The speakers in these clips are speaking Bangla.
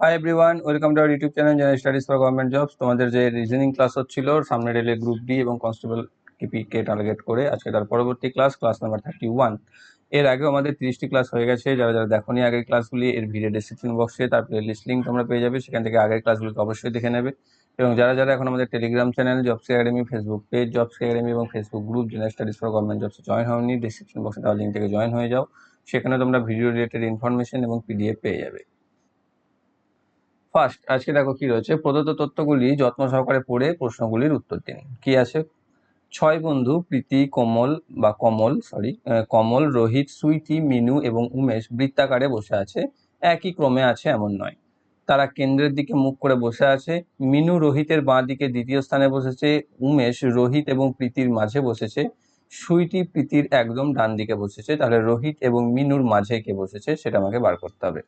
Hi everyone welcome to YouTube channel general studies for government jobs তোমাদের যে রিজনিং ক্লাস হচ্ছিল, সামনে রেলে গ্রুপ ডি এবং কনস্টেবল কে টার্গেট করে, আজকে তার পরবর্তী ক্লাস ক্লাস নাম্বার থার্টি ওয়ানের আগেও আমাদের তিরিশটি ক্লাস হয়ে গেছে, যারা যারা দেখোনি আগের ক্লাসগুলি এর ভিডিও ডিসক্রিপশন বক্সে তার প্লেলিস্ট লিঙ্ক তোমরা পেয়ে যাবে, সেখান থেকে আগের ক্লাসগুলিকে অবশ্যই দেখে নেবে। এবং যারা যারা এখন আমাদের Telegram channel jobs academy Facebook page jobs academy এবং Facebook group general studies for government জবসে join হওনি ডিসক্রিপশন বক্সে তার লিঙ্ক থেকে জয়েন হয়ে যাও। সেখানে তোমরা ভিডিও রিলেটেড ইনফরমেশন এবং পিডিএফ পেয়ে যাবে। ফার্স্ট আজকে দেখো কি রয়েছে? প্রদত্ত তথ্যগুলি যত্ন সহকারে পড়ে প্রশ্নগুলির উত্তর দিন। কি আছে? ছয় বন্ধু, প্রীতি, কমল বা কমল সরি কমল, রোহিত, সুইটি, মিনু এবং উমেশ বৃত্তাকারে বসে আছে। একই ক্রমে আছে, এমন নয়। তারা কেন্দ্রের দিকে মুখ করে বসে আছে। মিনু রোহিতের বাঁ দিকে দ্বিতীয় স্থানে বসেছে। উমেশ, রোহিত এবং প্রীতির মাঝে বসেছে। সুইটি প্রীতির একদম ডান দিকে বসেছে। তাহলে রোহিত এবং মিনুর মাঝে কে বসেছে সেটা আমাকে বার করতে হবে।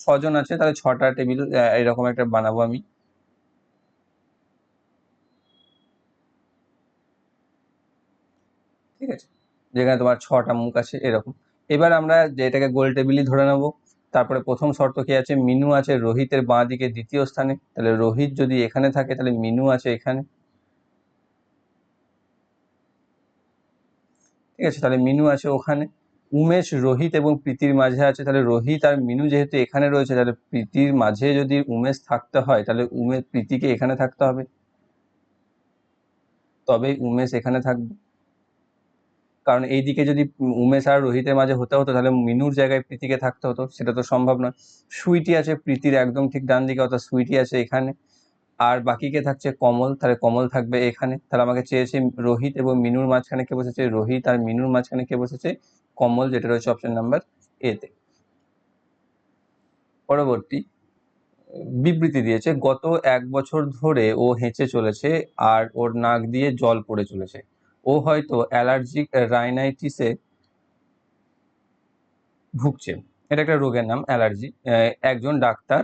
ছজন আছে, তাহলে ছটা টেবিল এরকম একটা বানাবো আমি। ঠিক আছে? যেখানে তোমার ছটা মুখ আছে, এরকম। এবার আমরা যেটাকে গোল টেবিলই ধরে নেব। তারপরে প্রথম শর্ত কি আছে? মিনু আছে রোহিতের বাঁ দিকে দ্বিতীয় স্থানে। তাহলে রোহিত যদি এখানে থাকে, তাহলে মিনু আছে এখানে। ঠিক আছে? তাহলে মিনু আছে ওখানে। উমেশ, রোহিত এবং প্রীতির মাঝে আছে, তাহলে রোহিত আর মিনু যেহেতু এখানে রয়েছে, তাহলে প্রীতির মাঝে যদি উমেশ থাকতে হয়, তাহলে উমেশ, প্রীতিকে এখানে থাকতে হবে। তবে উমেশ এখানে থাকবে। কারণ এইদিকে যদি উমেশ আর রোহিতের মাঝে হতে হতো, তাহলে মিনুর জায়গায় প্রীতিকে থাকতে হতো, সেটা তো সম্ভব নয়। সুইটি আছে, প্রীতির একদম ঠিক ডান দিকে, অর্থাৎ সুইটি আছে এখানে। আর বাকিকে থাকছে কমল, তাহলে কমল থাকবে এখানে। তাহলে আমাকে চেয়েছে রোহিত এবং মিনুর মাঝখানে কে বসেছে? রোহিত আর মিনুর মাঝখানে কে বসেছে? কমল যেটা রয়েছে অপশন নাম্বার এতে পরবর্তী, বিবৃতি দিয়েছে, গত এক বছর ধরে ও হেঁচে চলেছে আর ওর নাক দিয়ে জল পড়ে চলেছে। ও হয়তো অ্যালার্জিক রাইনাইটিসে ভুগছে। এটা একটা রোগের নাম, অ্যালার্জি। একজন ডাক্তার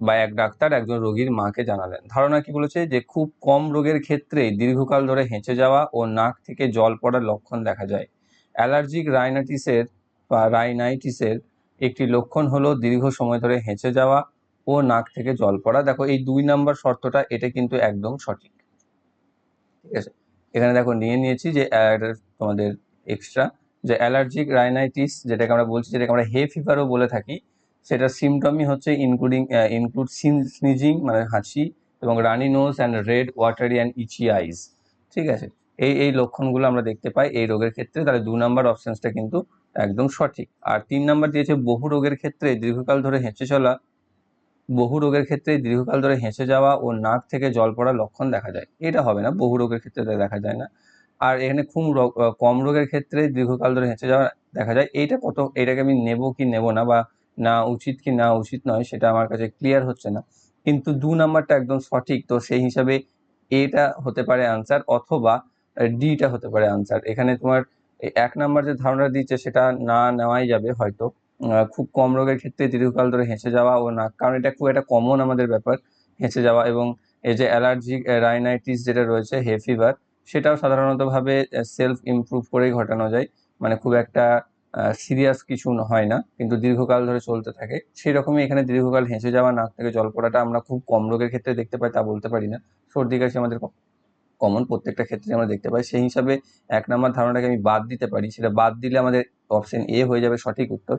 বা এক ডাক্তার একজন রোগীর মাকে জানালেন। ধারণা কি বলেছে যে, খুব কম রোগের ক্ষেত্রেই দীর্ঘকাল ধরে হেঁচে যাওয়া ও নাক থেকে জল পড়ার লক্ষণ দেখা যায়। অ্যালার্জিক রাইনাইটিসের বা রাইনাইটিসের একটি লক্ষণ হলো দীর্ঘ সময় ধরে হেঁচে যাওয়া ও নাক থেকে জল পড়া। দেখো, এই দুই নাম্বার শর্তটা, এটা কিন্তু একদম সঠিক। ঠিক আছে? এখানে দেখো, নিয়ে নিয়েছি যে তোমাদের এক্সট্রা যে অ্যালার্জিক রাইনাইটিস, যেটাকে আমরা বলছি, যেটাকে আমরা হে ফিভারও বলে থাকি, সেটার সিমটমই হচ্ছে ইনক্লুডিং ইনক্লুড স্নিজিং মানে হাঁচি এবং runny nose and red watery and itchy eyes ঠিক আছে? এই এই লক্ষণগুলো আমরা দেখতে পাই এই রোগের ক্ষেত্রে, তাহলে দু নম্বর অপশানসটা কিন্তু একদম সঠিক। আর তিন নাম্বার দিয়েছে বহু রোগের ক্ষেত্রে দীর্ঘকাল ধরে হেঁচে চলা, বহু রোগের ক্ষেত্রে দীর্ঘকাল ধরে হেঁচে যাওয়া ও নাক থেকে জল পড়ার লক্ষণ দেখা যায়। এটা হবে না, বহু রোগের ক্ষেত্রে দেখা যায় না। আর এখানে খুব কম রোগের ক্ষেত্রে দীর্ঘকাল ধরে হেঁচে যাওয়া দেখা যায়। এইটা কত, এটাকে আমি নেব কি নেব না বা না উচিত কি না উচিত নয়, সেটা আমার কাছে ক্লিয়ার হচ্ছে না। কিন্তু দু নাম্বারটা একদম সঠিক, তো সেই হিসাবে এটা হতে পারে আনসার অথবা ডিটা হতে পারে আনসার এখানে তোমার এক নাম্বার যে ধারণা দিচ্ছে সেটা না নেওয়াই যাবে হয়তো। খুব কম রোগের ক্ষেত্রে দীর্ঘকাল ধরে হেঁচে যাওয়া ও না। কারণ এটা খুব একটা কমন আমাদের ব্যাপার হেঁচে যাওয়া। এবং এই যে অ্যালার্জিক রাইনাইটিস যেটা রয়েছে হে ফিভার সেটাও সাধারণতভাবে সেলফ ইমপ্রুভ করেই ঘটানো যায়। মানে খুব একটা সিরিয়াস কিছু হয় না। কিন্তু দীর্ঘকাল ধরে চলতে থাকে। সেই রকমই এখানে দীর্ঘকাল হেঁচে যাওয়া, নাক থেকে জল পড়াটা আমরা খুব কম রোগের ক্ষেত্রে দেখতে পাই, তা বলতে পারি না। সর্দি কাশি আমাদের কমন প্রত্যেকটা ক্ষেত্রে আমরা দেখতে পাই। সেই হিসাবে এক নম্বর ধারণাটাকে আমি বাদ দিতে পারি, সেটা বাদ দিলে আমাদের অপশন এ হয়ে যাবে সঠিক উত্তর।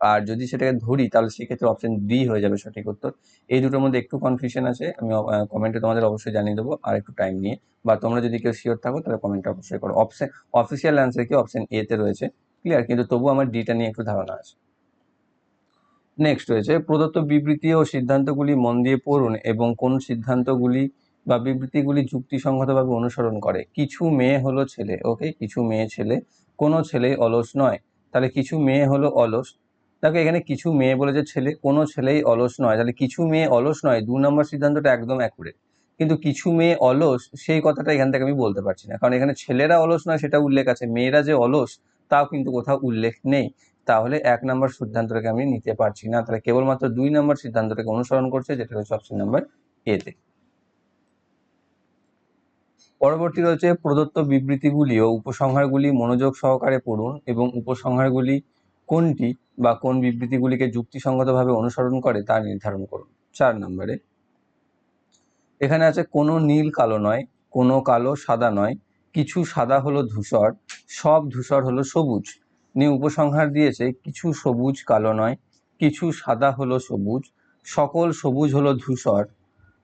আর যদি সেটাকে ধরি, তাহলে সেক্ষেত্রে অপশন বি হয়ে যাবে সঠিক উত্তর। এই দুটোর মধ্যে একটু কনফিউশন আছে, আমি কমেন্টে তোমাদের অবশ্যই জানিয়ে দেবো, আর একটু টাইম নিয়ে। বা তোমরা যদি কেউ শিওর থাকো, তাহলে কমেন্টে অবশ্যই করো। অপশন অফিসিয়াল অ্যান্সার কি অপশন এতে রয়েছে। ক্লিয়ার কিন্তু তবু আমার ডিটা নিয়ে একটু ধারণা আছে। নেক্সট রয়েছে, প্রদত্ত বিবৃতি ও সিদ্ধান্তগুলি মন দিয়ে পড়ুন এবং কোন সিদ্ধান্তগুলি বা বিবৃতিগুলি যুক্তিসঙ্গতভাবে অনুসরণ করে। কিছু মেয়ে হলো ছেলে, ওকে? কিছু মেয়ে ছেলে। কোনো ছেলে অলস নয়। তাহলে কিছু মেয়ে হলো অলস। দেখো, এখানে কিছু মেয়ে বলে যে ছেলে, কোনো ছেলেই অলস নয়। তাহলে কিছু মেয়ে অলস নয়, দু নম্বর সিদ্ধান্তটা একদম অ্যাকুরেট কিন্তু কিছু মেয়ে অলস, সেই কথাটা এখান থেকে আমি বলতে পারছি না। কারণ এখানে ছেলেরা অলস নয়, সেটা উল্লেখ আছে। মেয়েরা যে অলস, তাও কিন্তু কোথাও উল্লেখ নেই। তাহলে এক নম্বর সিদ্ধান্তটাকে আমি নিতে পারছি না। তাহলে কেবলমাত্র দুই নম্বর সিদ্ধান্তটাকে অনুসরণ করছে, যেটা হচ্ছে অপশন নাম্বার এতে পরবর্তী রয়েছে প্রদত্ত বিবৃতিগুলি ও উপসংহারগুলি মনোযোগ সহকারে পড়ুন এবং উপসংহারগুলি কোনটি বা কোন বিবৃতিগুলিকে যুক্তিসঙ্গতভাবে অনুসরণ করে তা নির্ধারণ করুন। চার নম্বরে, এখানে আছে কোনো নীল কালো নয়, কোনো কালো সাদা নয়, কিছু সাদা হলো ধূসর, সব ধূসর হলো সবুজ। নিয়ে উপসংহার দিয়েছে কিছু সবুজ কালো নয়, কিছু সাদা হলো সবুজ, সকল সবুজ হলো ধূসর।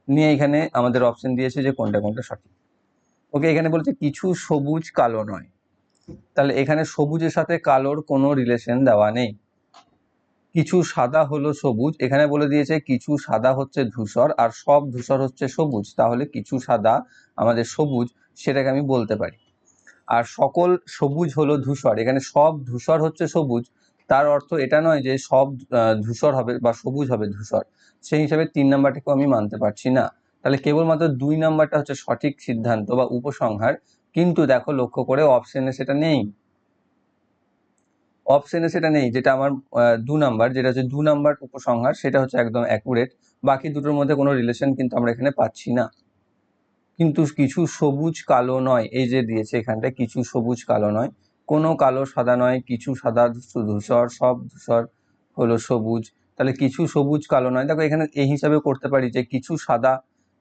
নিয়ে এখানে আমাদের অপশন দিয়েছে যে কোনটা কোনটা সঠিক। ওকে এখানে বলছে কিছু সবুজ কালো নয়। তাহলে এখানে সবুজের সাথে কালোর কোনো রিলেশন দেওয়া নেই। কিছু সাদা হলো সবুজ, এখানে বলে দিয়েছে কিছু সাদা হচ্ছে ধূসর আর সব ধূসর হচ্ছে সবুজ। তাহলে কিছু সাদা আমাদের সবুজ, সেটাকে আমি বলতে পারি। আর সকল সবুজ হলো ধূসর, এখানে সব ধূসর হচ্ছে সবুজ, তার অর্থ এটা নয় যে সব ধূসর হবে বা সবুজ হবে ধূসর। সেই হিসাবে তিন নাম্বারটাকেও আমি মানতে পারছি না। তাহলে কেবলমাত্র দুই নাম্বারটা হচ্ছে সঠিক সিদ্ধান্ত বা উপসংহার। কিন্তু দেখো লক্ষ্য করে অপশনে সেটা নেই। অপশনে সেটা নেই, যেটা আমার দু নাম্বার, যেটা হচ্ছে দু নাম্বার উপসংহার, সেটা হচ্ছে একদম অ্যাকুরেট বাকি দুটোর মধ্যে কোনো রিলেশন কিন্তু আমরা এখানে পাচ্ছি না। কিন্তু কিছু সবুজ কালো নয়, এই যে দিয়েছে এখানটায়, কিছু সবুজ কালো নয়। কোনো কালো সাদা নয়, কিছু সাদা ধূসর, সব ধূসর হলো সবুজ। তাহলে কিছু সবুজ কালো নয়। দেখো এখানে এই হিসাবে করতে পারি যে কিছু সাদা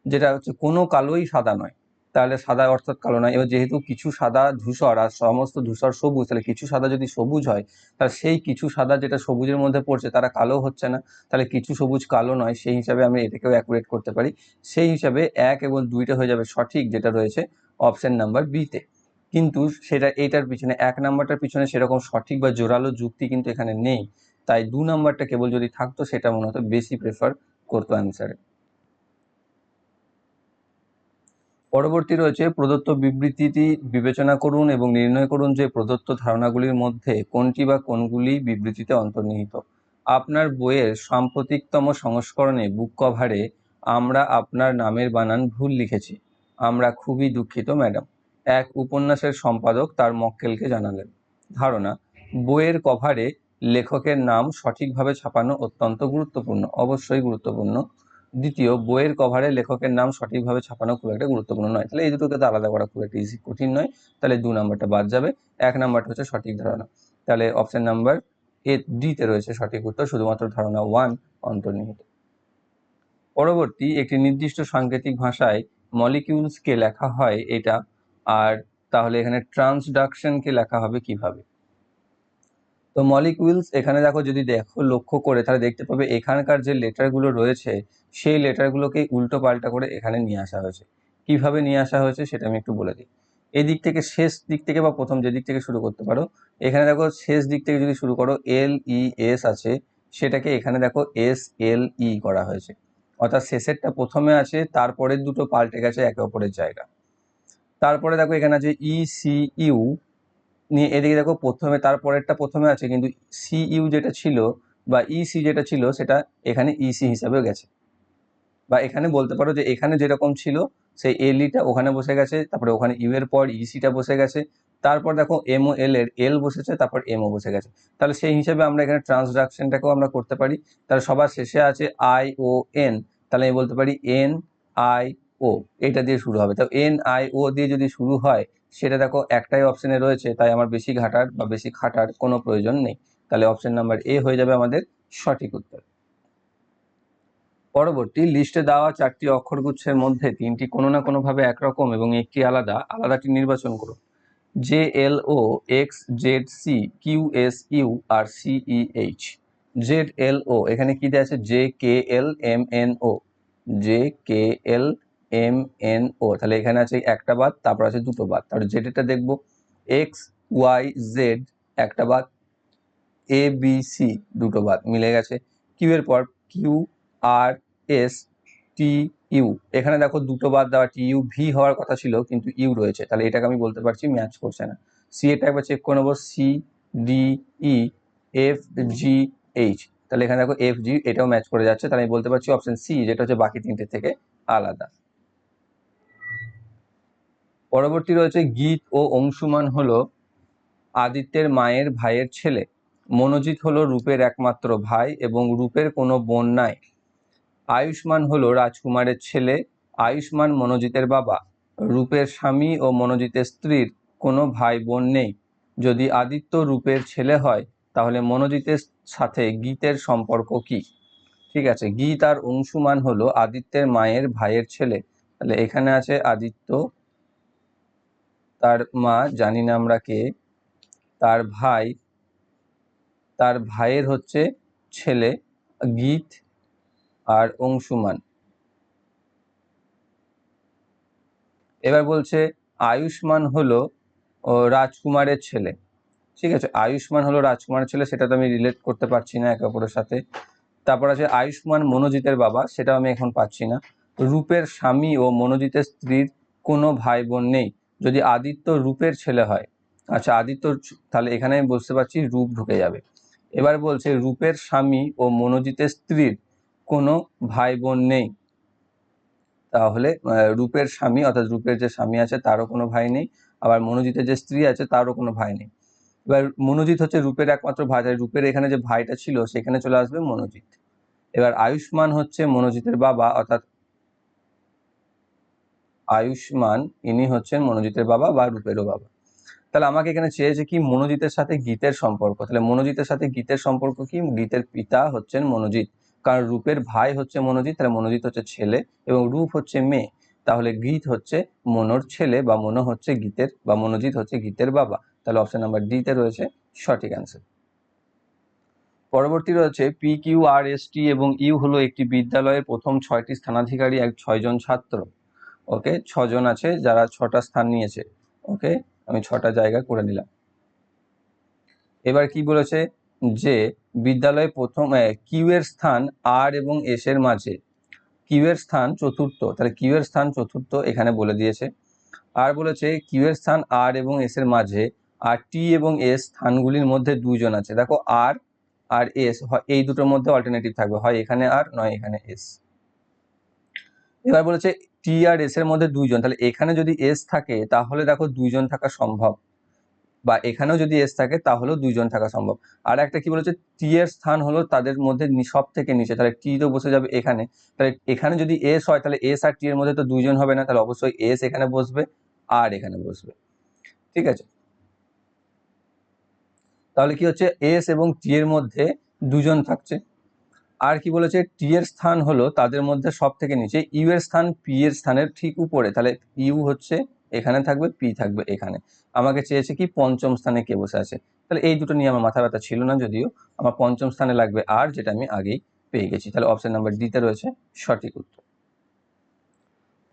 যেটা হচ্ছে কোনো কালোই সাদা নয়। তাহলে সাদা অর্থাৎ কালো নয়। এবার যেহেতু কিছু সাদা ধূসর আর সমস্ত ধূসর সবুজ, তাহলে কিছু সাদা যদি সবুজ হয়, তাহলে সেই কিছু সাদা যেটা সবুজের মধ্যে পড়ছে তারা কালো হচ্ছে না। তাহলে কিছু সবুজ কালো নয়, সেই হিসাবে আমি এটাকেও অ্যাকুরেট করতে পারি। সেই হিসাবে এক এবং দুইটা হয়ে যাবে সঠিক, যেটা রয়েছে অপশান নাম্বার বিতে কিন্তু সেটা এইটার পিছনে, এক নাম্বারটার পিছনে সেরকম সঠিক বা জোরালো যুক্তি কিন্তু এখানে নেই। তাই দু নাম্বারটা কেবল যদি থাকতো, সেটা মনে হতো বেশি প্রেফার করতো অ্যান্সারে পরবর্তী রয়েছে প্রদত্ত বিবৃতিটি বিবেচনা করুন এবং নির্ণয় করুন যে প্রদত্ত ধারণাগুলির মধ্যে কোনটি বা কোনগুলি বিবৃতিতে অন্তর্নিহিত। আপনার বইয়ের সাম্প্রতিকতম সংস্করণে বুক কভারে আমরা আপনার নামের বানান ভুল লিখেছি। আমরা খুবই দুঃখিত ম্যাডাম এক উপন্যাসের সম্পাদক তার মক্কেলকে জানালেন। ধারণা, বইয়ের কভারে লেখকের নাম সঠিকভাবে ছাপানো অত্যন্ত গুরুত্বপূর্ণ, অবশ্যই গুরুত্বপূর্ণ। দ্বিতীয়, বইয়ের কভারে লেখকের নাম সঠিকভাবে ছাপানো খুব একটা গুরুত্বপূর্ণ নয়। তাহলে এই দুটোকে তো আলাদা করা খুব একটা ইজি কঠিন নয়। তাহলে দু নাম্বারটা বাদ যাবে। এক নাম্বারটা হচ্ছে সঠিক ধারণা। তাহলে অপশন নাম্বার এ ডিতে রয়েছে সঠিক উত্তর, শুধুমাত্র ধারণা ওয়ান অন্তর্নিহিত। পরবর্তী একটি নির্দিষ্ট সাংকেতিক ভাষায় মলিকিউলসকে লেখা হয় এটা। আর তাহলে এখানে ট্রান্সডাকশনকে লেখা হবে কীভাবে? তো মলিকিউলস এখানে দেখো যদি দেখো, লক্ষ্য করে তাহলে দেখতে পাবে এখানকার যে লেটারগুলো রয়েছে, সেই লেটারগুলোকে উল্টো পাল্টা করে এখানে নিয়ে আসা হয়েছে। কীভাবে নিয়ে আসা হয়েছে সেটা আমি একটু বলে দিই। এই দিক থেকে শেষ দিক থেকে বা প্রথম যে দিক থেকে শুরু করতে পারো, এখানে দেখো শেষ দিক থেকে যদি শুরু করো এল ই এস আছে, সেটাকে এখানে দেখো এস এল ই করা হয়েছে। অর্থাৎ শেষেরটা প্রথমে আছে, তারপরের দুটো পাল্টে গেছে একে অপরের জায়গা। তারপরে দেখো এখানে আছে ই সি ইউ নিয়ে এদিকে দেখো, প্রথমে তারপরেরটা প্রথমে আছে, কিন্তু সি ইউ যেটা ছিল বা ইসি যেটা ছিল, সেটা এখানে ইসি হিসাবেও গেছে। বা এখানে বলতে পারো যে এখানে যেরকম ছিল, সেই এলইটা ওখানে বসে গেছে, তারপরে ওখানে ইউ এর পর ইসিটা বসে গেছে, তারপর দেখো এমও এল এর এল বসেছে, তারপর এমও বসে গেছে। তাহলে সেই হিসাবে আমরা এখানে ট্রান্সডাকশনটাকেও আমরা করতে পারি। তাহলে সবার শেষে আছে আই ও এন তাহলে আমি বলতে পারি এন আই ও এটা দিয়ে শুরু হবে। তো এন আই ও দিয়ে যদি শুরু হয় সেটা দেখো একটাই অপশানে রয়েছে, তাই আমার বেশি ঘাটার বা বেশি খাটার কোনো প্রয়োজন নেই। তাহলে অপশান নাম্বার এ হয়ে যাবে আমাদের সঠিক উত্তর। পরবর্তী লিস্টে দেওয়া চারটি অক্ষরগুচ্ছের মধ্যে তিনটি কোনো না কোনোভাবে একরকম এবং একটি আলাদা, আলাদাটি নির্বাচন করুন। J L O, X, Z, C, Q, S, U, R C H. Z L O, এখানে কী দেওয়া আছে? J K L M N O. J K L M, N, O. তাহলে এখানে আছে একটা বাদ, তারপর আছে দুটো বাদ। তাহলে জেডেরটা দেখব। এক্স ওয়াই জেড একটা বাদ। এ বি সি দুটো বাদ, মিলে গেছে। কিউ এর পর Q R S T U এখানে দেখো দুটো বাদ দেওয়া টি ইউ ভি হওয়ার কথা ছিল, কিন্তু ইউ রয়েছে। তাহলে এটাকে আমি বলতে পারছি ম্যাচ করছে না। সি এটা একবার চেক করে নেব। C D E F G H তাহলে এখানে দেখো এফ জি এটাও ম্যাচ করে যাচ্ছে। তাহলে আমি বলতে পারছি অপশন সি যেটা হচ্ছে বাকি তিনটে থেকে আলাদা। পরবর্তী রয়েছে গীত ও অংশুমান হলো আদিত্যের মায়ের ভাইয়ের ছেলে। মনোজিৎ হলো রূপের একমাত্র ভাই এবং রূপের কোনো বোন নাই। আয়ুষ্মান হলো রাজকুমারের ছেলে। আয়ুষ্মান মনোজিতের বাবা। রূপের স্বামী ও মনোজিতের স্ত্রীর কোনো ভাই বোন নেই। যদি আদিত্য রূপের ছেলে হয়, তাহলে মনোজিতের সাথে গীতের সম্পর্ক কি? ঠিক আছে, গীত আর অংশুমান হলো আদিত্যের মায়ের ভাইয়ের ছেলে। তাহলে এখানে আছে আদিত্য তার মা জানি না আমরা কে, তার ভাই, তার ভাইয়ের হচ্ছে ছেলে গীত আর অংশুমান। এবার বলছে, আয়ুষ্মান হলো রাজকুমারের ছেলে। ঠিক আছে, আয়ুষ্মান হলো রাজকুমারের ছেলে, সেটা তো আমি রিলেট করতে পারছি না একে অপরের সাথে। তারপর আছে, আয়ুষ্মান মনোজিতের বাবা, সেটাও আমি এখন পাচ্ছি না। রূপের স্বামী ও মনোজিতের স্ত্রীর কোনো ভাই বোন নেই। যদি আদিত্য রূপের ছেলে হয় আচ্ছা আদিত্য তাহলে এখানে আমি বুঝতে পারছি রূপ ঢুকে যাবে। এবার বলছে রূপের স্বামী ও মনোজিতের স্ত্রীর কোনো ভাই বোন নেই। তাহলে রূপের স্বামী অর্থাৎ রূপের যে স্বামী আছে তারও কোনো ভাই নেই, আবার মনোজিতের যে স্ত্রী আছে তারও কোনো ভাই নেই। এবার মনোজিৎ হচ্ছে রূপের একমাত্র ভাই রূপের এখানে যে ভাইটা ছিল সেখানে চলে আসবে মনোজিৎ। এবার আয়ুষ্মান হচ্ছে মনোজিতের বাবা, অর্থাৎ আয়ুষ্মান, ইনি হচ্ছেন মনোজিতের বাবা বা রূপেরও বাবা। তাহলে আমাকে এখানে চেয়েছে কি মনোজিতের সাথে গীতের সম্পর্ক? তাহলে মনোজিতের সাথে গীতের সম্পর্ক কি? গীতের পিতা হচ্ছেন মনোজিৎ। কারণ রূপের ভাই হচ্ছে মনোজিৎ, তাহলে মনোজিৎ হচ্ছে ছেলে এবং রূপ হচ্ছে মেয়ে। তাহলে গীত হচ্ছে মনোর ছেলে বা মনো হচ্ছে গীতের বা মনোজিৎ হচ্ছে গীতের বাবা। তাহলে অপশন নাম্বার ডিতে রয়েছে সঠিক অ্যান্সার পরবর্তী রয়েছে P Q R S T এবং ইউ হলো একটি বিদ্যালয়ের প্রথম ছয়টি স্থানাধিকারী এক ছয়জন ছাত্র। ওকে? ছজন আছে, যারা ছটা স্থান নিয়েছে, ওকে? আমি ছটা জায়গা করে নিলাম। এবার কি বলেছে? যে বিদ্যালয়ে প্রথম কিউ এর স্থান আর এবং এস এর মাঝে। কিউ এর স্থান চতুর্থ, তাহলে কিউ এর স্থান চতুর্থ এখানে বলে দিয়েছে। আর বলেছে, কিউ এর স্থান আর এবং এস এর মাঝে, আর টি এবং এস স্থানগুলির মধ্যে দুইজন আছে। দেখো, আর আর এস এই দুটোর মধ্যে অল্টারনেটিভ থাকবে, হয় এখানে আর, নয় এখানে এস। এবার বলেছে টি আর এস এর মধ্যে দুইজন, তাহলে এখানে যদি এস থাকে, তাহলে দেখো দুইজন থাকা সম্ভব। বা এখানেও যদি এস থাকে, তাহলেও দুইজন থাকা সম্ভব। আর একটা কি বলেছে? টি এর স্থান হলো তাদের মধ্যে সব থেকে নিচে, তাহলে টি তো বসে যাবে এখানে। তাহলে এখানে যদি এস হয়, তাহলে এস আর টি এর মধ্যে তো দুইজন হবে না, তাহলে অবশ্যই এস এখানে বসবে আর এখানে বসবে। ঠিক আছে? তাহলে কি হচ্ছে? এস এবং টি এর মধ্যে দুজন থাকছে। আর কি বলেছে? টি এর স্থান হলো তাদের মধ্যে সব থেকে নিচে। ইউ এর স্থান পি এর স্থানের ঠিক উপরে। তাহলে ইউ হচ্ছে এখানে থাকবে পি থাকবে এখানে। আমাকে চেয়েছে কি, পঞ্চম স্থানে কে বসে আছে? তাহলে এই দুটো নিয়ে আমার মাথা ব্যথা ছিল না যদিও, আমার পঞ্চম স্থানে লাগবে আর যেটা আমি আগেই পেয়ে গেছি। তাহলে অপশন নাম্বার ডিতে রয়েছে সঠিক উত্তর।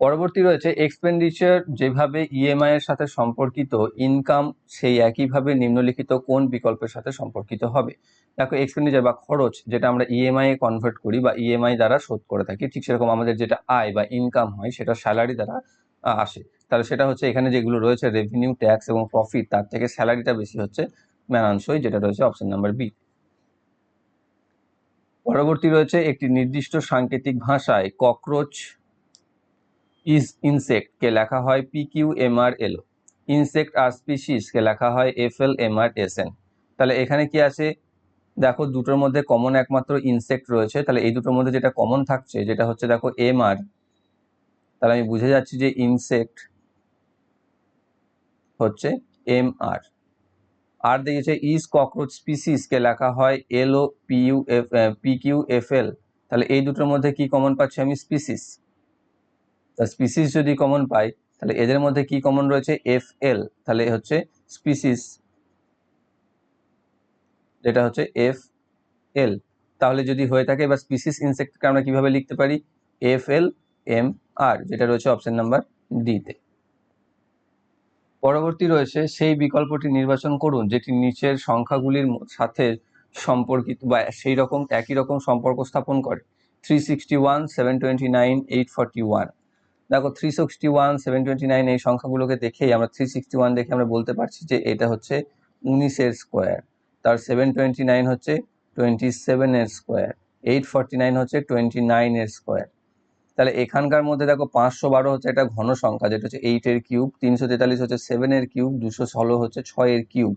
পরবর্তী রয়েছে এক্সপেন্ডিচার যেভাবে ইএমআই এর সাথে সম্পর্কিত ইনকাম সেই একইভাবে নিম্নলিখিত কোন বিকল্পের সাথে সম্পর্কিত হবে? দেখো এক্সপেন্ডিচার বা খরচ যেটা আমরা ইএমআই এ কনভার্ট করি বা ইএমআই দ্বারা শোধ করে থাকি, ঠিক সেরকম আমাদের যেটা আয় বা ইনকাম হয় সেটা স্যালারি দ্বারা আসে। তাহলে সেটা হচ্ছে এখানে যেগুলো রয়েছে রেভিনিউ ট্যাক্স এবং প্রফিট তার থেকে স্যালারিটা বেশি হচ্ছে মানানসই, যেটা রয়েছে অপশন নাম্বার বি পরবর্তী রয়েছে একটি নির্দিষ্ট সাংকেতিক ভাষায় ককরোচ ইজ ইনসেক্ট কে লেখা হয় P Q M R L insect আর স্পিসিস কে লেখা হয় F L M R S N তাহলে এখানে কি আছে? দেখো দুটোর মধ্যে কমন একমাত্র ইনসেক্ট রয়েছে, তাহলে এই দুটোর মধ্যে যেটা কমন থাকছে, যেটা হচ্ছে দেখো এম আর তাহলে আমি বুঝে যাচ্ছি যে ইনসেক্ট হচ্ছে এম আর আর দিয়েছে ইজ ককরোচ স্পিসিস কে লেখা হয় L O U F P Q F L তাহলে এই দুটোর মধ্যে কি কমন পাচ্ছি আমি? স্পিসিস তা স্পিসিস যদি কমন পাই, তাহলে এদের মধ্যে কি কমন রয়েছে? এফ এল তাহলে হচ্ছে স্পিসিস যেটা হচ্ছে এফ এল তাহলে যদি হয়ে থাকে বা স্পিসিস ইনসেক্টকে আমরা কীভাবে লিখতে পারি? এফ এল এম আর যেটা রয়েছে অপশন নাম্বার ডিতে পরবর্তী রয়েছে সেই বিকল্পটি নির্বাচন করুন, যেটি নিচের সংখ্যাগুলির সাথে সম্পর্কিত বা সেই রকম একই রকম সম্পর্ক স্থাপন করে। Three sixty one seven twenty nine eight forty one দেখো three sixty one seven twenty nine এই সংখ্যাগুলোকে দেখেই আমরা থ্রি সিক্সটি ওয়ান দেখে আমরা বলতে পারছি যে এটা হচ্ছে উনিশের স্কোয়ার তার সেভেন টোয়েন্টি নাইন হচ্ছে টোয়েন্টি সেভেনের স্কোয়ার এইট ফর্টি নাইন হচ্ছে টোয়েন্টি নাইনের স্কোয়ার তাহলে এখানকার মধ্যে দেখো পাঁচশো বারো হচ্ছে একটা ঘন সংখ্যা, যেটা হচ্ছে এইটের কিউব তিনশো তেতাল্লিশ হচ্ছে সেভেনের কিউব দুশো ষোলো হচ্ছে ছয়ের কিউব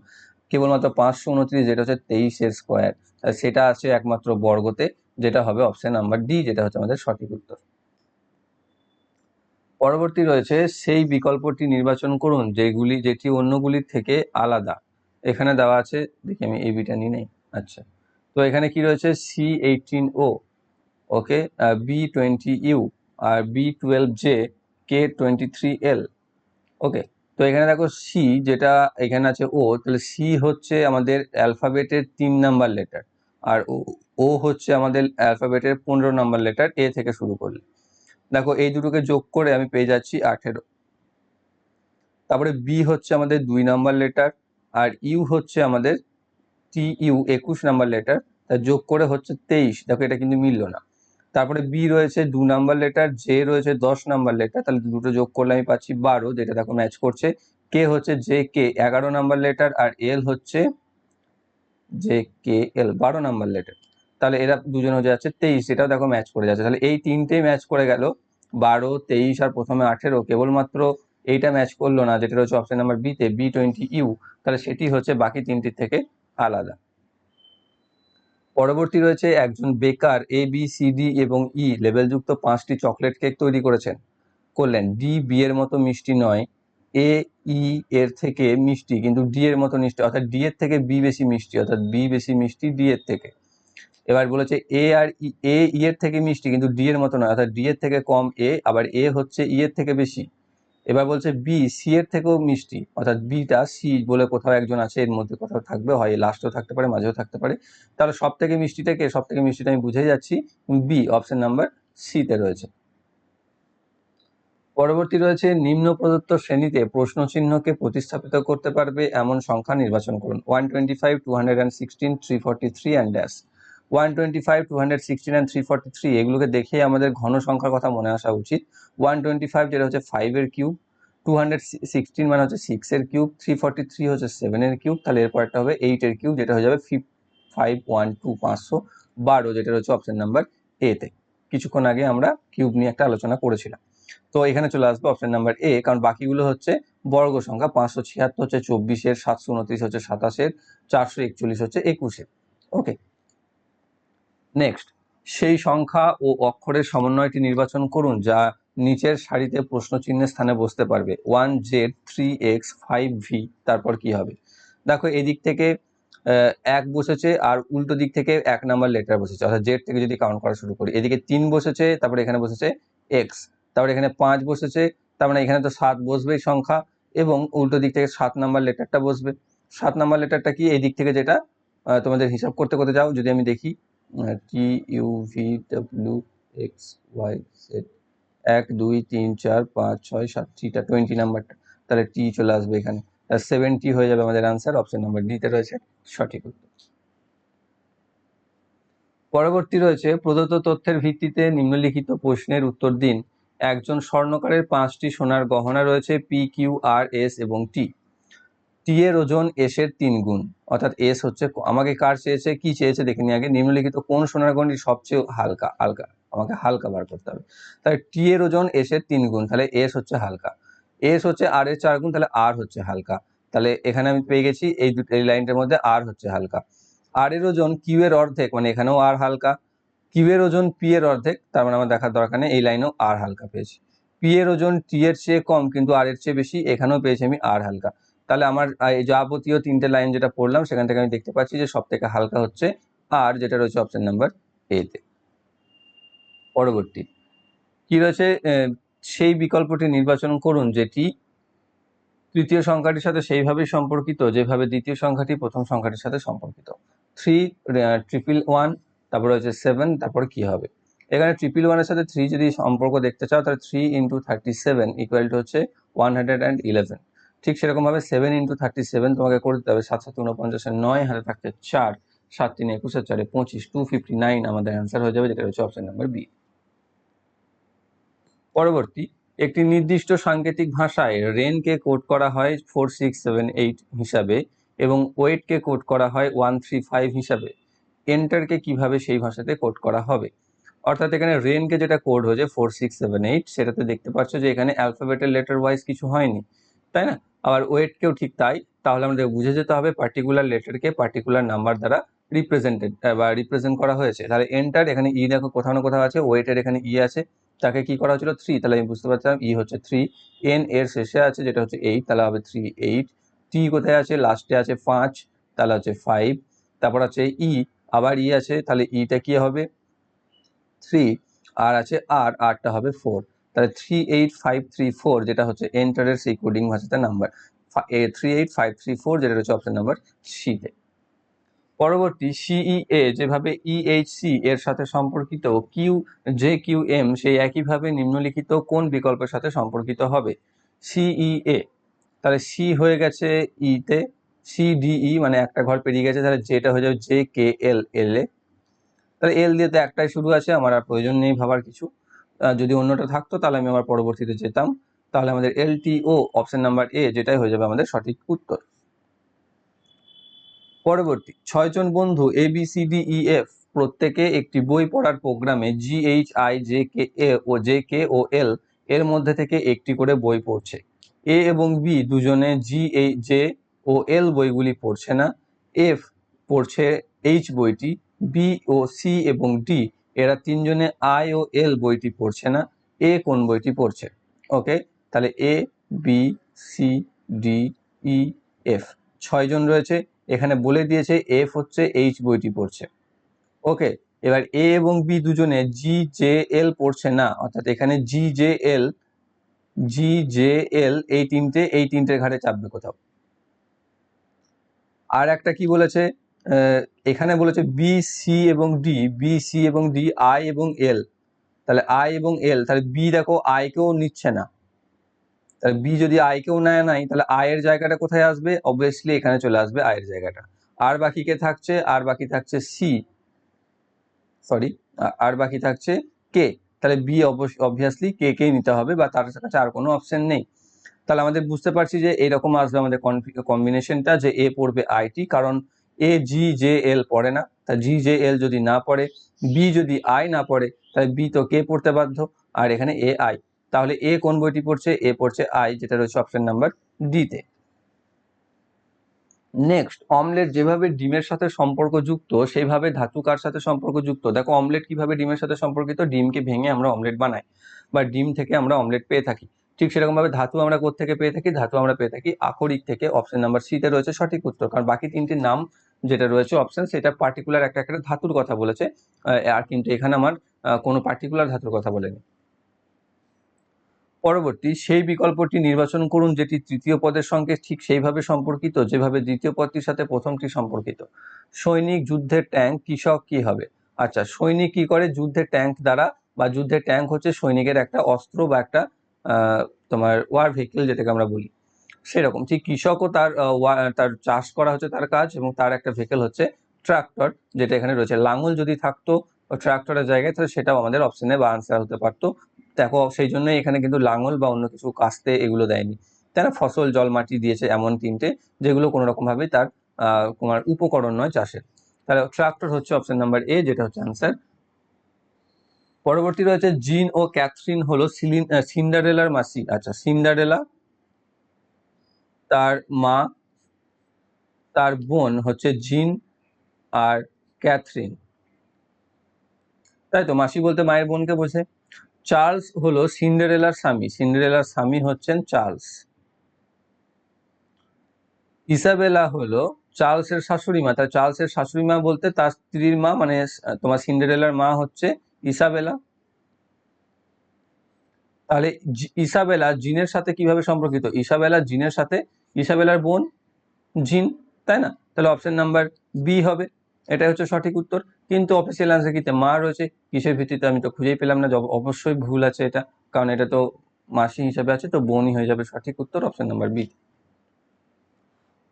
কেবলমাত্র পাঁচশো উনত্রিশ, যেটা হচ্ছে তেইশের স্কোয়ার সেটা আছে একমাত্র বর্গতে, যেটা হবে অপশন নাম্বার ডি যেটা হচ্ছে আমাদের সঠিক উত্তর। পরবর্তী রয়েছে, সেই বিকল্পটি নির্বাচন করুন, যেগুলি, যেটি অন্যগুলির থেকে আলাদা। এখানে দেওয়া আছে, দেখি আমি এই বিটা নিয়ে নেই আচ্ছা। তো এখানে কি রয়েছে? C eighteen O okay B twenty U R B twelve J K twenty three L okay তো এখানে দেখো সি যেটা এখানে আছে ও তাহলে সি হচ্ছে আমাদের অ্যালফাবেটের তিন নাম্বার লেটার আর ও হচ্ছে আমাদের অ্যালফাবেটের পনেরো নাম্বার লেটার এ থেকে শুরু করলে। দেখো, এই দুটোকে যোগ করে আমি পেয়ে যাচ্ছি আঠেরো। তারপরে বি হচ্ছে আমাদের দুই নাম্বার লেটার আর ইউ হচ্ছে আমাদের টি ইউ একুশ নাম্বার লেটার তা যোগ করে হচ্ছে তেইশ। দেখো, এটা কিন্তু মিলল না। তারপরে বি রয়েছে দু নাম্বার লেটার জে রয়েছে দশ নাম্বার লেটার তাহলে দুটো যোগ করলে আমি পাচ্ছি বারো, যেটা দেখো ম্যাচ করছে। কে হচ্ছে জে কে এগারো নাম্বার লেটার আর এল হচ্ছে জে কে এল বারো নাম্বার লেটার তাহলে এরা দুজন হয়ে যাচ্ছে তেইশ, এটাও দেখো ম্যাচ করে যাচ্ছে। তাহলে এই তিনটেই ম্যাচ করে গেল, বারো, তেইশ আর প্রথমে আঠেরো। কেবলমাত্র এইটা ম্যাচ করল না, যেটা রয়েছে অপশন নাম্বার বিতে বি টোয়েন্টি ইউ তাহলে সেটি হচ্ছে বাকি তিনটির থেকে আলাদা। পরবর্তী রয়েছে একজন বেকার এ বি সি ডি এবং ই লেবেলযুক্ত পাঁচটি চকলেট কেক তৈরি করেছেন। করলেন ডি বি এর মতো মিষ্টি নয় এ ই এর থেকে মিষ্টি, কিন্তু ডি এর মতো মিষ্টি, অর্থাৎ ডি এর থেকে বি বেশি মিষ্টি, অর্থাৎ বি বেশি মিষ্টি ডি এর থেকে। এবার বলেছে এ আর এ ই এর থেকে মিষ্টি, কিন্তু ডি এর মতো নয়, অর্থাৎ ডি এর থেকে কম এ আবার এ হচ্ছে ই এর থেকে বেশি। এবার বলছে বি সি এর থেকেও মিষ্টি, অর্থাৎ বিটা সি বলে কোথাও একজন আছে, এর মধ্যে কোথাও থাকবে, হয় লাস্টেও থাকতে পারে, মাঝেও থাকতে পারে। তাহলে সব থেকে মিষ্টিটাকে সব থেকে মিষ্টিটা আমি বুঝে যাচ্ছি বি অপশন নাম্বার সিতে রয়েছে। পরবর্তী রয়েছে, নিম্ন প্রদত্ত শ্রেণীতে প্রশ্ন চিহ্নকে প্রতিস্থাপিত করতে পারবে এমন সংখ্যা নির্বাচন করুন। One twenty five two hundred and sixteen three forty three and dash one twenty five two hundred and three forty three এগুলোকে দেখে আমাদের ঘন সংখ্যার কথা মনে আসা উচিত। ওয়ান টোয়েন্টি ফাইভ যেটা হচ্ছে ফাইভের কিউব টু হান্ড্রেড সিক্সটিন মানে হচ্ছে সিক্সের কিউব থ্রি ফর্টি থ্রি হচ্ছে সেভেনের কিউব তাহলে এরপর একটা হবে এইটের কিউব যেটা হয়ে যাবে ফিফ ফাইভ ওয়ান টু পাঁচশো বারো যেটা হচ্ছে অপশন নাম্বার এতে কিছুক্ষণ আগে আমরা কিউব নিয়ে একটা আলোচনা করেছিলাম। তো এখানে চলে আসবে অপশন নাম্বার এ কারণ বাকিগুলো হচ্ছে বর্গ সংখ্যা, পাঁচশো ছিয়াত্তর হচ্ছে চব্বিশের, সাতশো উনত্রিশ হচ্ছে সাতাশের, চারশো একচল্লিশ হচ্ছে একুশের। ওকে নেক্সট সেই সংখ্যা ও অক্ষরের সমন্বয়টি নির্বাচন করুন যা নিচের সারিতে প্রশ্ন চিহ্নের স্থানে বসতে পারবে। One Z three X five V তারপর কি হবে? দেখো, এদিক থেকে এক বসেছে আর উল্টো দিক থেকে এক নাম্বার লেটার বসেছে। অর্থাৎ জেড থেকে যদি কাউন্ট করা শুরু করি, এদিকে তিন বসেছে, তারপরে এখানে বসেছে এক্স তারপরে এখানে পাঁচ বসেছে, তার মানে এখানে তো সাত বসবেই সংখ্যা, এবং উল্টো দিক থেকে সাত নাম্বার লেটারটা বসবে। সাত নাম্বার লেটারটা কি? এই দিক থেকে যেটা তোমাদের হিসাব করতে করতে যাও, যদি আমি দেখি T U V W X Y Z এক, দুই, তিন, চার, পাঁচ, ছয়, সাত টিটা টোয়েন্টি নাম্বারটা। তাহলে টি চলে আসবে এখানে। সেভেন্টি হয়ে যাবে আমাদের আনসার অপশন নাম্বার ডিতে রয়েছে সঠিক উত্তর। পরবর্তী রয়েছে, প্রদত্ত তথ্যের ভিত্তিতে নিম্নলিখিত প্রশ্নের উত্তর দিন। একজন স্বর্ণকারের পাঁচটি সোনার গহনা রয়েছে পি কিউ আর এস এবং টি টি এর ওজন এস এর তিন গুণ। অর্থাৎ এস হচ্ছে আমাকে কার চেয়েছে, কি চেয়েছে দেখে নিয়ে আগে। নিম্নলিখিত কোন সোনার গহনাটি সবচেয়ে হালকা? হালকা। আমাকে হালকা বার করতে হবে। তাহলে টি এর ওজন এস এর তিন গুণ, তাহলে এস হচ্ছে হালকা। এস হচ্ছে আর এর চার গুণ, তাহলে আর হচ্ছে হালকা। তাহলে এখানে আমি পেয়ে গেছি এই দুটো এই লাইনটার মধ্যে আর হচ্ছে হালকা। আর এর ওজন কিউ এর অর্ধেক মানে এখানেও আর হালকা। কিউ এর ওজন পি এর অর্ধেক, তার মানে আমার দেখার দরকার নেই, এই লাইনেও আর হালকা পেয়েছি। পি এর ওজন টি এর চেয়ে কম, কিন্তু আর এর চেয়ে বেশি, এখানেও পেয়েছি আমি আর হালকা। তাহলে আমার এই যাবতীয় তিনটে লাইন যেটা পড়লাম, সেখান থেকে আমি দেখতে পাচ্ছি যে সব থেকে হালকা হচ্ছে আর যেটা রয়েছে অপশন নাম্বার এতে পরবর্তী। কি রয়েছে? সেই বিকল্পটি নির্বাচন করুন, যেটি তৃতীয় সংখ্যাটির সাথে সেইভাবেই সম্পর্কিত, যেভাবে দ্বিতীয় সংখ্যাটি প্রথম সংখ্যাটির সাথে সম্পর্কিত। থ্রি ট্রিপল ওয়ান তারপর হচ্ছে সেভেন তারপর কি হবে? এখানে ট্রিপল ওয়ানের সাথে থ্রি যদি সম্পর্ক দেখতে চাও, তাহলে three into thirty seven equal to হচ্ছে ওয়ান হান্ড্রেড অ্যান্ড ইলেভেন ঠিক সেরকমভাবে সেভেন ইন্টু থার্টি সেভেন তোমাকে করতে হবে সাত সাত উনপঞ্চাশের নয় হাতে থাকছে চার, সাত তিন একুশের চারে পঁচিশ টু ফিফটি নাইন আমাদের অ্যান্সার হয়ে যাবে, যেটা হচ্ছে অপশন নাম্বার বি পরবর্তী, একটি নির্দিষ্ট সাংকেতিক ভাষায় রেনকে কোড করা হয় ফোর সিক্স সেভেন এইট হিসাবে এবং ওয়েটকে কোড করা হয় ওয়ান থ্রি ফাইভ হিসাবে। এন্টারকে কীভাবে সেই ভাষাতে কোড করা হবে? অর্থাৎ এখানে রেনকে যেটা কোড হয়েছে ফোর সিক্স সেভেন এইট সেটাতে দেখতে পাচ্ছ যে এখানে অ্যালফাবেটের লেটার ওয়াইজ কিছু হয়নি। তাই না? আবার ওয়েটকেও ঠিক তাই। তাহলে আমাদের বুঝে যেতে হবে পার্টিকুলার লেটারকে পার্টিকুলার নাম্বার দ্বারা রিপ্রেজেন্টেড বা রিপ্রেজেন্ট করা হয়েছে। তাহলে এন্টার এখানে ই দেখো কোথাও না কোথাও আছে ওয়েটের এখানে ই আছে। তাকে কি করা হচ্ছিল থ্রি তাহলে আমি বুঝতে পারছিলাম ই হচ্ছে থ্রি এন এর শেষে আছে, যেটা হচ্ছে এইট তাহলে হবে থ্রি এইট টি কোথায় আছে? লাস্টে আছে পাঁচ, তাহলে হচ্ছে ফাইভ তারপর আছে ই আবার ই আছে, তাহলে ইটা কি হবে? থ্রি আর আছে আর আরটা হবে ফোর তাহলে three eight five three four যেটা হচ্ছে এন্টারের সেই কোডিং ভাষাতে number three eight five three four যেটা হচ্ছে অপশন নাম্বার সিতে পরবর্তী সিইএ যেভাবে ইএইচসি এর সাথে সম্পর্কিত কিউ জে কিউ এম সেই একইভাবে নিম্নলিখিত কোন বিকল্পের সাথে সম্পর্কিত হবে? সিইএ তাহলে সি হয়ে গেছে ইতে সিডিই মানে একটা ঘর পেরিয়ে গেছে, তাহলে যেটা হয়ে যাবে জে কে এল এল এ তাহলে এল দিয়ে তো একটাই শুরু আছে, আমার আর প্রয়োজন নেই ভাবার কিছু। যদি অন্যটা থাকতো, তাহলে আমি আবার পরবর্তীতে যেতাম। তাহলে আমাদের এল টি ও অপশন নাম্বার এ যেটাই হয়ে যাবে আমাদের সঠিক উত্তর। পরবর্তী, ছয়জন বন্ধু A B C D E F প্রত্যেকে একটি বই পড়ার প্রোগ্রামে G H I J K A O J K O L এর মধ্যে থেকে একটি করে বই পড়ছে। এ এবং বি দুজনে জি এই জে ও এল বইগুলি পড়ছে না। এফ পড়ছে এইচ বইটি বি ও সি এবং ডি এরা তিনজনে আই ও এল বইটি পড়ছে না, এ কোন বইটি পড়ছে? ওকে, তাহলে A, B, C, D, E, F. ছয়জন রয়েছে, এখানে বলে দিয়েছে এফ হচ্ছে এইচ বইটি পড়ছে। ওকে, এবার এ এবং বি দুজনে জি, জে, এল পড়ছে না, অর্থাৎ এখানে জি, জে, এল, জি, জে, এল, এই তিনটে, এই তিনটের ঘাটে চাপবে কোথাও। আর একটা কি বলেছে? এখানে বলেছে বি সি এবং ডি বি সি এবং ডি আই এবং এল তাহলে আই এবং এল তাহলে বি দেখো আই কেও নিচ্ছে না। তাহলে বি যদি আই কেও নেয় নাই, তাহলে আই এর জায়গাটা কোথায় আসবে? অবভিয়াসলি এখানে চলে আসবে আই এর জায়গাটা। আর বাকি কে থাকছে? আর বাকি থাকছে সি সরি আর বাকি থাকছে কে তাহলে বি অবভিয়াসলি কে কেই নিতে হবে বা তার কাছে আর কোনো অপশন নেই। তাহলে আমাদের বুঝতে পারছি যে এরকম আসবে আমাদের কম্বিনেশনটা যে এ পড়বে আইটি কারণ এ জি জে এল পড়ে না। তা জি জে এল যদি না পড়ে বি যদি আই না পড়ে, তাহলে বি তো কে পড়তে বাধ্য? আর এখানে এ আই তাহলে এ কোন বইটি পড়ছে? এ পড়ছে আই যেটা রয়েছে অপশন নাম্বার ডিতে নেক্সট অমলেট যেভাবে ডিমের সাথে সম্পর্কযুক্ত সেইভাবে ধাতু কার সাথে সম্পর্কযুক্ত? দেখো অমলেট কীভাবে ডিমের সাথে সম্পর্কিত? ডিমকে ভেঙে আমরা অমলেট বানাই, বা ডিম থেকে আমরা অমলেট পেয়ে থাকি। ঠিক সেরকম ভাবে ধাতু আমরা থেকে পেয়ে থাকি? ধাতু আমরা পেয়ে থাকি আকরিক থেকে। অপশন নাম্বার সিতে রয়েছে সঠিক উত্তর, কারণ বাকি তিনটির নাম যেটা রয়েছে অপশন সেটা পার্টিকুলার একটা একটা ধাতুর কথা বলেছে। আর কিন্তু এখানে আমার কোনো পার্টিকুলার ধাতুর কথা বলেনি। পরবর্তী, সেই বিকল্পটি নির্বাচন করুন যেটি তৃতীয় পদের সঙ্গে ঠিক সেইভাবে সম্পর্কিত, যেভাবে দ্বিতীয় পদটির সাথে প্রথমটি সম্পর্কিত। সৈনিক যুদ্ধের ট্যাঙ্ক কৃষক কি হবে? আচ্ছা সৈনিক কি করে? যুদ্ধের ট্যাঙ্ক দ্বারা, বা যুদ্ধের ট্যাঙ্ক হচ্ছে সৈনিকের একটা অস্ত্র বা একটা তোমার ওয়ার ভেহিকেল যেটাকে আমরা বলি। সেরকম। ঠিক কৃষকও তার তার চাষ করা হচ্ছে তার কাজ এবং তার একটা ভেহিকেল হচ্ছে ট্রাক্টর যেটা এখানে রয়েছে। লাঙল যদি থাকতো ট্রাক্টরের জায়গায়, তাহলে সেটাও আমাদের অপশনে বা আনসার হতে পারতো। দেখো, সেই জন্যই এখানে কিন্তু লাঙল বা অন্য কিছু কাস্তে এগুলো দেয়নি। তারা ফসল, জল, মাটি দিয়েছে এমন তিনটে, যেগুলো কোনো রকম ভাবে তার তোমার উপকরণ নয় চাষের। তাহলে ট্রাক্টর হচ্ছে অপশন নাম্বার এ যেটা হচ্ছে আনসার পরবর্তী রয়েছে জিন ও ক্যাথরিন হলো সিন্ডারেলার মাসি। আচ্ছা সিন্ডারেলা তার মা, তার বোন হচ্ছে জিন আর ক্যাথরিন। তাই তো, মাসি বলতে মায়ের বোনকে বোঝে চার্লস হলো সিন্ডারেলার স্বামী। সিন্ডারেলার স্বামী হচ্ছেন চার্লস। ইসাবেলা হলো চার্লসের শাশুড়ি মা। তার চার্লসের শাশুড়ি মা বলতে তার স্ত্রীর মা মানে তোমার সিন্ডারেলার মা হচ্ছে ইসাবেলা। তাহলে ইসাবেলা জিনের সাথে কীভাবে সম্পর্কিত? ইসাবেলা জিনের সাথে, ইসাবেলার বোন জিন, তাই না? তাহলে অপশন নাম্বার বি হবে। এটাই হচ্ছে সঠিক উত্তর। কিন্তু অফিসিয়াল আনসার কিতে মা রয়েছে, কিসের ভিত্তিতে? আমি তো খুঁজেই পেলাম না অবশ্যই ভুল আছে এটা। কারণ এটা তো মাসি হিসাবে আছে, তো বোনই হয়ে যাবে সঠিক উত্তর অপশন নাম্বার বি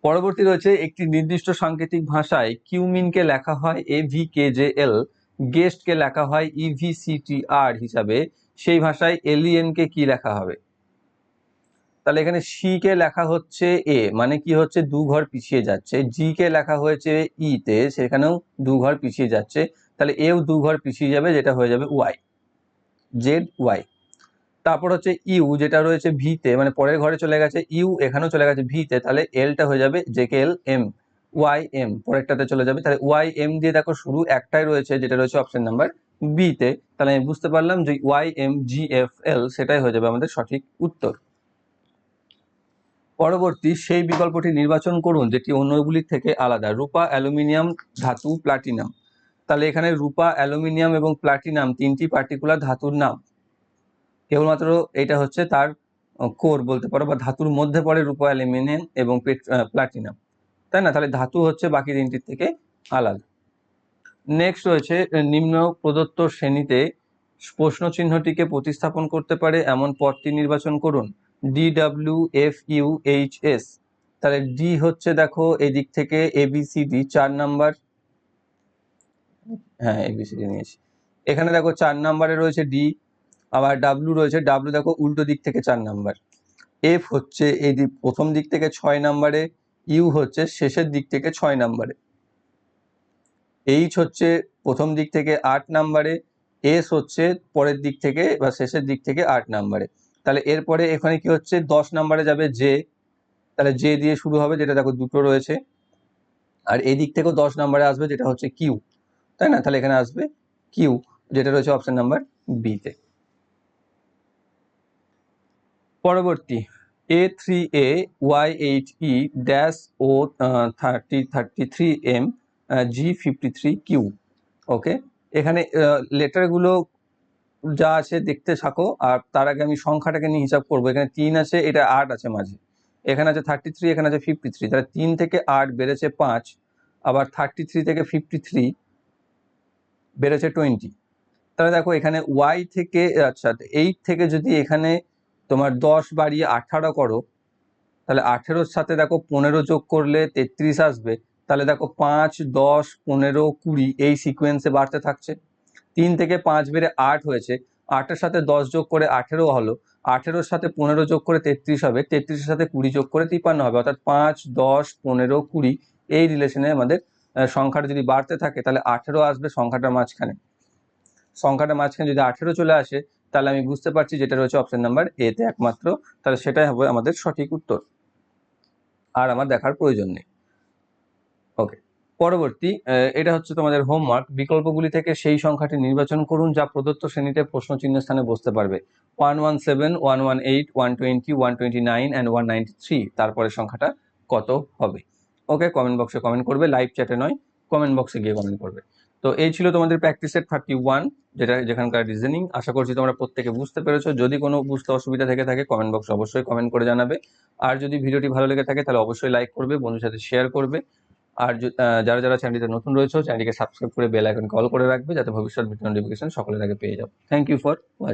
পরবর্তী রয়েছে একটি নির্দিষ্ট সাংকেতিক ভাষায় কিউমিনকে লেখা হয় A V K J L গেস্টকে লেখা হয় ই ভি সি টি আর হিসাবে। সেই ভাষায় এলিয়েনকে কি লেখা হবে? তাহলে এখানে সি কে লেখা হচ্ছে এ মানে কি হচ্ছে? দু ঘর পিছিয়ে যাচ্ছে। জি কে লেখা হয়েছে ই তে, সেখানেও দু ঘর পিছিয়ে যাচ্ছে। তাহলে এও দু ঘর পিছিয়ে যাবে, যেটা হয়ে যাবে ওয়াই জেড ওয়াই তারপর হচ্ছে ইউ যেটা রয়েছে ভিতে মানে পরের ঘরে চলে গেছে ইউ এখানেও চলে গেছে ভিতে তাহলে এলটা হয়ে যাবে J K L M Y M পরেরটাতে চলে যাবে। তাহলে ওয়াই এম দিয়ে দেখো শুরু, একটাই রয়েছে, যেটা রয়েছে অপশন নাম্বার বি তে, তাহলে আমি বুঝতে পারলাম যে Y M G F L সেটাই হয়ে যাবে আমাদের সঠিক উত্তর। পরবর্তী, সেই বিকল্পটি নির্বাচন করুন যেটি অন্যগুলির থেকে আলাদা, রূপা, অ্যালুমিনিয়াম, ধাতু, প্লাটিনাম। তাহলে এখানে রূপা, অ্যালুমিনিয়াম এবং প্লাটিনাম তিনটি পার্টিকুলার ধাতুর নাম। কেবলমাত্র এটা হচ্ছে তার কোর বলতে পারো, বা ধাতুর মধ্যে পড়ে রূপা, অ্যালুমিনিয়াম এবং প্লাটিনাম। তাই না? তাহলে ধাতু হচ্ছে বাকি তিনটির থেকে আলাদা। নেক্সট রয়েছে নিম্ন প্রদত্ত শ্রেণীতে প্রশ্ন চিহ্নটিকে প্রতিস্থাপন করতে পারে এমন পদটি নির্বাচন করুন। D W F U H S তাহলে ডি হচ্ছে দেখো এদিক থেকে এবিসিডি চার নাম্বার। হ্যাঁ এবিসিডি নিয়েছি। এখানে দেখো চার নাম্বারে রয়েছে ডি আবার ডাব্লু রয়েছে ডাব্লু দেখো উল্টো দিক থেকে চার নাম্বার। এফ হচ্ছে এই প্রথম দিক থেকে ছয় নাম্বারে ইউ হচ্ছে শেষের দিক থেকে ছয় নাম্বারে। এইচ হচ্ছে প্রথম দিক থেকে আট নাম্বারে এস হচ্ছে পরের দিক থেকে বা শেষের দিক থেকে আট নাম্বারে। তাহলে এরপরে এখানে কি হচ্ছে? দশ নাম্বারে যাবে জে তাহলে জে দিয়ে শুরু হবে যেটা দেখো দুটো রয়েছে। আর এই দিক থেকেও দশ নাম্বারে আসবে যেটা হচ্ছে কিউ তাই না? তাহলে এখানে আসবে কিউ যেটা রয়েছে অপশন নাম্বার বিতে পরবর্তী A three A Y eight E dash O thirty thirty three M G fifty three Q okay এখানে লেটারগুলো যা আছে দেখতে থাকো, আর তার আগে আমি সংখ্যাটাকে নিয়ে হিসাব করব। এখানে তিন আছে, এটা আট আছে মাঝে। এখানে আছে থার্টি থ্রি এখানে আছে ফিফটি থ্রি তাহলে তিন থেকে আট বেড়েছে পাঁচ, আবার থার্টি থ্রি থেকে ফিফটি থ্রি বেড়েছে টোয়েন্টি তাহলে দেখো, এখানে ওয়াই থেকে আচ্ছা এইট থেকে যদি এখানে তোমার দশ বাড়িয়ে আঠারো করো, তাহলে আঠেরোর সাথে দেখো পনেরো যোগ করলে তেত্রিশ আসবে। তাহলে দেখো পাঁচ, দশ, পনেরো, কুড়ি এই সিকোয়েন্সে বাড়তে থাকছে। তিন থেকে পাঁচ বেড়ে আট হয়েছে। আটের সাথে দশ যোগ করে আঠেরো হলো। আঠেরোর সাথে পনেরো যোগ করে তেত্রিশ হবে। তেত্রিশের সাথে কুড়ি যোগ করে তিপ্পান্ন হবে। অর্থাৎ পাঁচ, দশ, পনেরো, কুড়ি এই রিলেশনে আমাদের সংখ্যাটা যদি বাড়তে থাকে, তাহলে আঠেরো আসবে সংখ্যাটার মাঝখানে। সংখ্যাটার মাঝখানে যদি আঠেরো চলে আসে, তাহলে আমি বুঝতে পারছি যেটা রয়েছে অপশন নাম্বার এতে একমাত্র। তাহলে সেটাই হবে আমাদের সঠিক উত্তর। আর আমার দেখার প্রয়োজন নেই। পরবর্তী এটা হচ্ছে তোমাদের হোমওয়ার্ক বিকল্পগুলি থেকে সেই সংখ্যাটি নির্বাচন করুন যা প্রদত্ত শ্রেণীতে প্রশ্ন চিহ্ন স্থানে বসতে পারবে। One one seven one one eight one twenty one twenty nine and one ninety three তারপরে সংখ্যাটা কত হবে? ওকে কমেন্ট বক্সে কমেন্ট করবে। লাইভ চ্যাটে নয় কমেন্ট বক্সে গিয়ে কমেন্ট করবে। তো এই ছিল তোমাদের প্র্যাকটিসের থার্টি ওয়ান যেটা যেখানকার রিজনিং আশা করছি তোমরা প্রত্যেকে বুঝতে পেরেছ। যদি কোনো বুঝতে অসুবিধা থেকে থাকে কমেন্ট বক্সে অবশ্যই কমেন্ট করে জানাবে। আর যদি ভিডিওটি ভালো লেগে থাকে, তাহলে অবশ্যই লাইক করবে বন্ধুর সাথে শেয়ার করবে। আর যারা যারা চ্যানেলটিতে নতুন রয়েছে চ্যানেলটিকে সাবস্ক্রাইব করে বেল আইকন কল করে রাখবে যাতে ভবিষ্যৎ ভিডিও নোটিফিকেশন সকলের আগে পেয়ে যাও। Thank you for watching